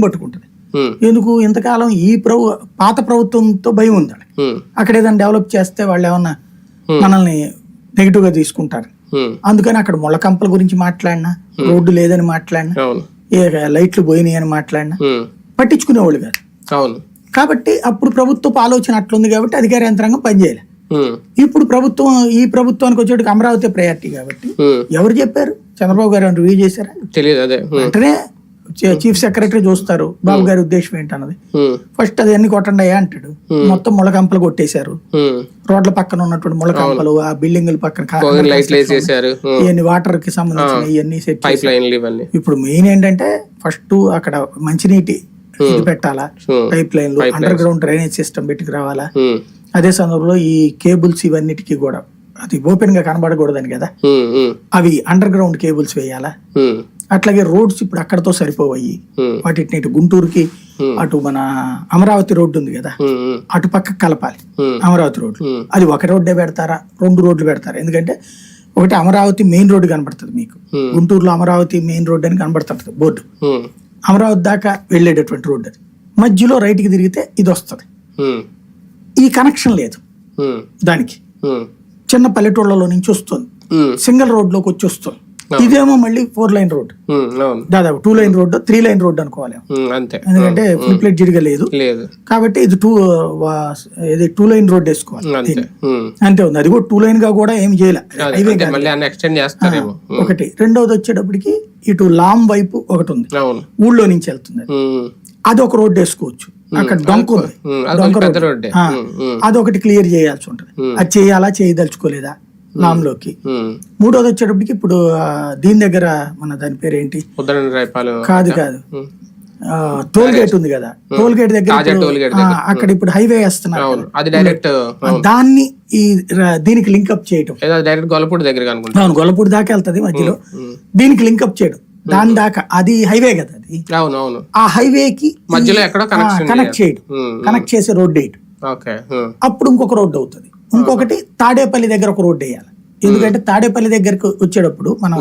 పట్టుకుంటుంది. ఎందుకు? ఇంతకాలం ఈ ప్రభు పాత ప్రభుత్వంతో భయం ఉంది అక్కడ ఏదైనా డెవలప్ చేస్తే వాళ్ళు ఏమన్నా మనల్ని నెగిటివ్గా తీసుకుంటారు అందుకని అక్కడ ముళ్ళ కంపల గురించి మాట్లాడినా రోడ్డు లేదని మాట్లాడినా లైట్లు పోయినాయి అని మాట్లాడినా పట్టించుకునేవాళ్ళు కాదు. కాబట్టి అప్పుడు ప్రభుత్వపు ఆలోచన అట్లుంది కాబట్టి అధికార యంత్రాంగం పనిచేయాలి. ఇప్పుడు ప్రభుత్వం ఈ ప్రభుత్వానికి వచ్చేటికి అమరావతి ప్రయారిటీ కాబట్టి ఎవరు చెప్పారు? చంద్రబాబు గారు రివ్యూ చేశారా? తెలియదు అదే. వెంటనే చీ- చీఫ్ సెక్రటరీ చూస్తారు. బాబు గారి ఉద్దేశం ఏంటన్నది? ఉమ్, ఫస్ట్ అది అన్ని కొట్టండి అయ్యా అంటాడు మొత్తం ముళ్ళకంపలు కొట్టేశారు. రోడ్ల పక్కన ఉన్నటువంటి ముళ్ళకంపలు ఆ బిల్డింగుల పక్కన ఇవన్నీ వాటర్కి సంబంధించిన ఇవన్నీ సెట్ ఇప్పుడు మెయిన్ ఏంటంటే ఫస్ట్ అక్కడ మంచినీటి ఇది పెట్టాలా? పైప్ లైన్లు అండర్ గ్రౌండ్ డ్రైనేజ్ సిస్టమ్ పెట్టుకు రావాలా? అదే సందర్భంలో ఈ కేబుల్స్ ఇవన్నిటికీ కూడా అది ఓపెన్గా కనబడకూడదని కదా? అవి అండర్ గ్రౌండ్ కేబుల్స్ వేయాలా అట్లాగే రోడ్స్ ఇప్పుడు అక్కడతో సరిపోవయ్యి. ఉమ్, వాటిని ఇటు గుంటూరుకి అటు మన అమరావతి రోడ్డు ఉంది కదా. అటు పక్క కలపాలి. అమరావతి రోడ్డు. ఉమ్, అది ఒక రోడ్డే పెడతారా? రెండు రోడ్లు పెడతారా? ఎందుకంటే ఒకటి అమరావతి మెయిన్ రోడ్డు కనబడుతుంది మీకు. గుంటూరులో అమరావతి మెయిన్ రోడ్డు అని కనబడుతుంది బోర్డు. అమరావతి దాకా వెళ్ళేటటువంటి రోడ్డు అది. మధ్యలో రైట్కి తిరిగితే ఇది వస్తుంది. ఈ కనెక్షన్ లేదు. దానికి. చిన్న పల్లెటూళ్ళలో నుంచి వస్తుంది. సింగిల్ రోడ్లోకి వచ్చి వస్తుంది. ఇదేమో మళ్ళీ ఫోర్ లైన్ రోడ్. దాదాపు two line road three line road అనుకోవాలి. అంతే. ఎందుకంటే ఫుల్ ప్లేట్ జిడిగా లేదు. కాబట్టి ఇది టూ ఇది టూ లైన్ రోడ్ వేసుకోవాలి. అంతే. ఉంది. అది కూడా టూ లైన్గా కూడా ఏమి చేయలే. అదే, హైవే అంటే మళ్ళీ అన్ని ఎక్స్టెండ్ చేస్తారేమో ఉమ్, ఒకటి. రెండోది వచ్చేటప్పటికి ఇటు లామ్ వైపు ఒకటి ఉంది. ఊళ్ళో నుంచి వెళ్తుంది అది. ఒక రోడ్ వేసుకోవచ్చు. అక్కడ డొంక ఉంది. డొంక రోడ్. రోడ్డే. ఆ, ఉమ్, ఉమ్, అది ఒకటి క్లియర్ చేయాల్సి ఉంటుంది. అది చేయాలా చేయదలుచుకోలేదా? లామ్లోకి ఉమ్, మూడోది వచ్చేటప్పటికి ఇప్పుడు దీని దగ్గర మన దాని పేరు ఏంటి కాదు కాదు. టోల్ గేట్ ఉంది కదా. టోల్ గేట్ దగ్గర అక్కడ ఇప్పుడు హైవే వేస్తున్నారు అవును. అది డైరెక్ట్ దాన్ని ఈ దీనికి లింకప్ చేయటం. డైరెక్ట్ గొల్లపూడి దగ్గర అవును గొల్లపూడి దాకా వెళ్తది మధ్యలో. దీనికి లింకప్ చేయడం. దాని దాకా. అది హైవే కదా అది. అవును ఆ హైవేకి మధ్యలో ఎక్కడో కనెక్ట్ చేయడం. కనెక్ట్ చేసే ఓకే ఉమ్, అప్పుడు ఇంకొక రోడ్డు అవుతుంది. ఇంకొకటి తాడేపల్లి దగ్గర ఒక రోడ్డు వేయాలి. ఎందుకంటే తాడేపల్లి దగ్గరకు వచ్చేటప్పుడు మనం